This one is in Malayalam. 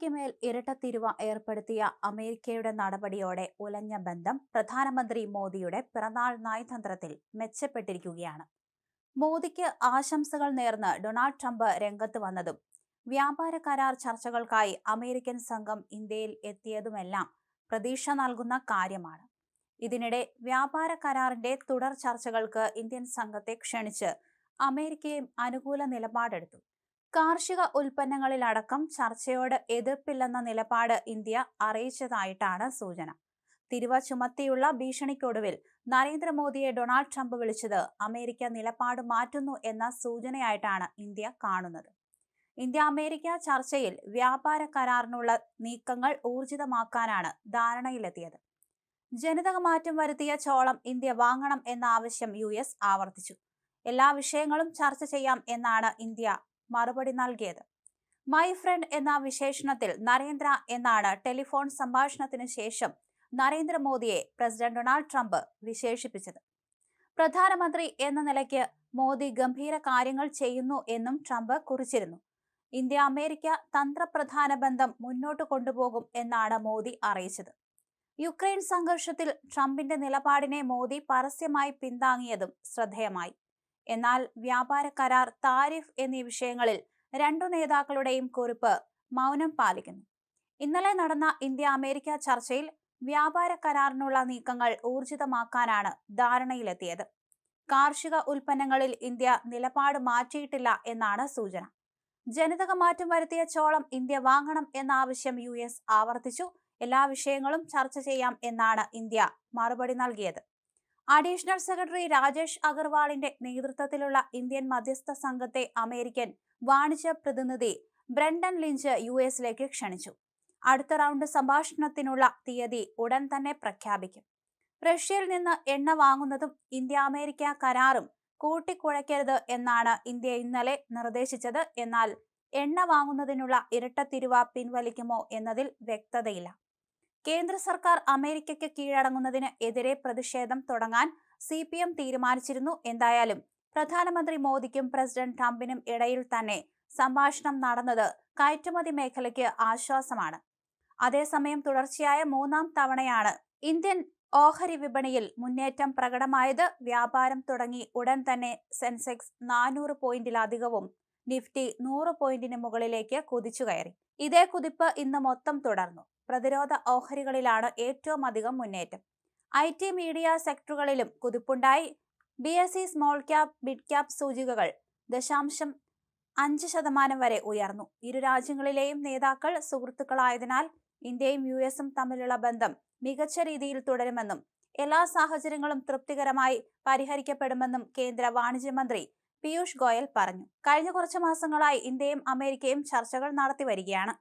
ഇന്ത്യയ്ക്ക് മേൽ ഇരട്ടത്തിരുവ ഏർപ്പെടുത്തിയ അമേരിക്കയുടെ നടപടിയോടെ ഉലഞ്ഞ ബന്ധം പ്രധാനമന്ത്രി മോദിയുടെ പിറന്നാൾ നയതന്ത്രത്തിൽ മെച്ചപ്പെട്ടിരിക്കുകയാണ്. മോദിക്ക് ആശംസകൾ നേർന്ന് ഡൊണാൾഡ് ട്രംപ് രംഗത്ത് വന്നതും വ്യാപാര കരാർ ചർച്ചകൾക്കായി അമേരിക്കൻ സംഘം ഇന്ത്യയിൽ എത്തിയതുമെല്ലാം പ്രതീക്ഷ നൽകുന്ന കാര്യമാണ്. ഇതിനിടെ വ്യാപാര കരാറിന്റെ തുടർ ചർച്ചകൾക്ക് ഇന്ത്യൻ സംഘത്തെ ക്ഷണിച്ച് അമേരിക്കയും അനുകൂല നിലപാടെടുത്തു. കാർഷിക ഉൽപ്പന്നങ്ങളിലടക്കം ചർച്ചയോട് എതിർപ്പില്ലെന്ന നിലപാട് ഇന്ത്യ അറിയിച്ചതായിട്ടാണ് സൂചന. തിരുവ ചുമത്തിയുള്ള ഭീഷണിക്കൊടുവിൽ നരേന്ദ്രമോദിയെ ഡൊണാൾഡ് ട്രംപ് വിളിച്ചത് അമേരിക്ക നിലപാട് മാറ്റുന്നു എന്ന സൂചനയായിട്ടാണ് ഇന്ത്യ കാണുന്നത്. ഇന്ത്യ അമേരിക്ക ചർച്ചയിൽ വ്യാപാര കരാറിനുള്ള നീക്കങ്ങൾ ഊർജിതമാക്കാനാണ് ധാരണയിലെത്തിയത്. ജനിതക മാറ്റം വരുത്തിയ ചോളം ഇന്ത്യ വാങ്ങണം എന്ന ആവശ്യം യു ആവർത്തിച്ചു. എല്ലാ വിഷയങ്ങളും ചർച്ച ചെയ്യാം എന്നാണ് ഇന്ത്യ മറുപടി നൽകിയത്. മൈ ഫ്രണ്ട് എന്ന വിശേഷണത്തിൽ നരേന്ദ്ര എന്നാണ് ടെലിഫോൺ സംഭാഷണത്തിന് ശേഷം നരേന്ദ്രമോദിയെ പ്രസിഡന്റ് ഡൊണാൾഡ് ട്രംപ് വിശേഷിപ്പിച്ചത്. പ്രധാനമന്ത്രി എന്ന നിലയ്ക്ക് മോദി ഗംഭീര കാര്യങ്ങൾ ചെയ്യുന്നു എന്നും ട്രംപ് കുറിച്ചിരുന്നു. ഇന്ത്യ അമേരിക്ക തന്ത്രപ്രധാന ബന്ധം മുന്നോട്ട് കൊണ്ടുപോകും എന്നാണ് മോദി അറിയിച്ചത്. യുക്രൈൻ സംഘർഷത്തിൽ ട്രംപിന്റെ നിലപാടിനെ മോദി പരസ്യമായി പിന്താങ്ങിയതും ശ്രദ്ധേയമായി. എന്നാൽ വ്യാപാര കരാർ താരിഫ് എന്നീ വിഷയങ്ങളിൽ രണ്ടു നേതാക്കളുടെയും കുറിപ്പ് മൗനം പാലിക്കുന്നു. ഇന്നലെ നടന്ന ഇന്ത്യ അമേരിക്ക ചർച്ചയിൽ വ്യാപാര കരാറിനുള്ള നീക്കങ്ങൾ ഊർജിതമാക്കാനാണ് ധാരണയിലെത്തിയത്. കാർഷിക ഉൽപ്പന്നങ്ങളിൽ ഇന്ത്യ നിലപാട് മാറ്റിയിട്ടില്ല എന്നാണ് സൂചന. ജനിതക മാറ്റം വരുത്തിയ ചോളം ഇന്ത്യ വാങ്ങണം എന്ന ആവശ്യം യു ആവർത്തിച്ചു. എല്ലാ വിഷയങ്ങളും ചർച്ച ചെയ്യാം എന്നാണ് ഇന്ത്യ മറുപടി നൽകിയത്. അഡീഷണൽ സെക്രട്ടറി രാജേഷ് അഗർവാളിന്റെ നേതൃത്വത്തിലുള്ള ഇന്ത്യൻ മധ്യസ്ഥ സംഘത്തെ അമേരിക്കൻ വാണിജ്യ പ്രതിനിധി ബ്രണ്ടൻ ലിഞ്ച് യു എസിലേക്ക് ക്ഷണിച്ചു. അടുത്ത റൗണ്ട് സംഭാഷണത്തിനുള്ള തീയതി ഉടൻ തന്നെ പ്രഖ്യാപിക്കും. റഷ്യയിൽ നിന്ന് എണ്ണ വാങ്ങുന്നതും ഇന്ത്യ അമേരിക്ക കരാറും കൂട്ടിക്കുഴയ്ക്കരുത് എന്നാണ് ഇന്ത്യ ഇന്നലെ നിർദ്ദേശിച്ചത്. എന്നാൽ എണ്ണ വാങ്ങുന്നതിനുള്ള ഇരട്ടത്തിരുവ പിൻവലിക്കുമോ എന്നതിൽ വ്യക്തതയില്ല. കേന്ദ്ര സർക്കാർ അമേരിക്കയ്ക്ക് കീഴടങ്ങുന്നതിന് എതിരെ പ്രതിഷേധം തുടങ്ങാൻ സി പി എം തീരുമാനിച്ചിരുന്നു എന്തായാലും. പ്രധാനമന്ത്രി മോദിക്കും പ്രസിഡന്റ് ട്രംപിനും ഇടയിൽ തന്നെ സംഭാഷണം നടന്നത് കയറ്റുമതി മേഖലയ്ക്ക് ആശ്വാസമാണ്. അതേസമയം തുടർച്ചയായ മൂന്നാം തവണയാണ് ഇന്ത്യൻ ഓഹരി വിപണിയിൽ മുന്നേറ്റം പ്രകടമായത്. വ്യാപാരം തുടങ്ങി ഉടൻ തന്നെ സെൻസെക്സ് നാനൂറ് പോയിന്റിലധികവും നിഫ്റ്റി നൂറ് പോയിന്റിന് മുകളിലേക്ക് കുതിച്ചു കയറി ഇതേ കുതിപ്പ് ഇന്ന് മൊത്തം തുടർന്നു. പ്രതിരോധ ഓഹരികളിലാണ് ഏറ്റവും അധികം മുന്നേറ്റം. ഐ ടി മീഡിയ സെക്ടറുകളിലും കുതിപ്പുണ്ടായി B S C small cap mid cap സൂചികകൾ ദശാംശം അഞ്ച് ശതമാനം വരെ ഉയർന്നു. ഇരു രാജ്യങ്ങളിലെയും നേതാക്കൾ സുഹൃത്തുക്കളായതിനാൽ ഇന്ത്യയും യു എസും തമ്മിലുള്ള ബന്ധം മികച്ച രീതിയിൽ തുടരുമെന്നും എല്ലാ സാഹചര്യങ്ങളും തൃപ്തികരമായി പരിഹരിക്കപ്പെടുമെന്നും കേന്ദ്ര വാണിജ്യമന്ത്രി പീയൂഷ് ഗോയൽ പറഞ്ഞു. കഴിഞ്ഞ കുറച്ചു മാസങ്ങളായി ഇന്ത്യയും അമേരിക്കയും ചർച്ചകൾ നടത്തി വരികയാണ്.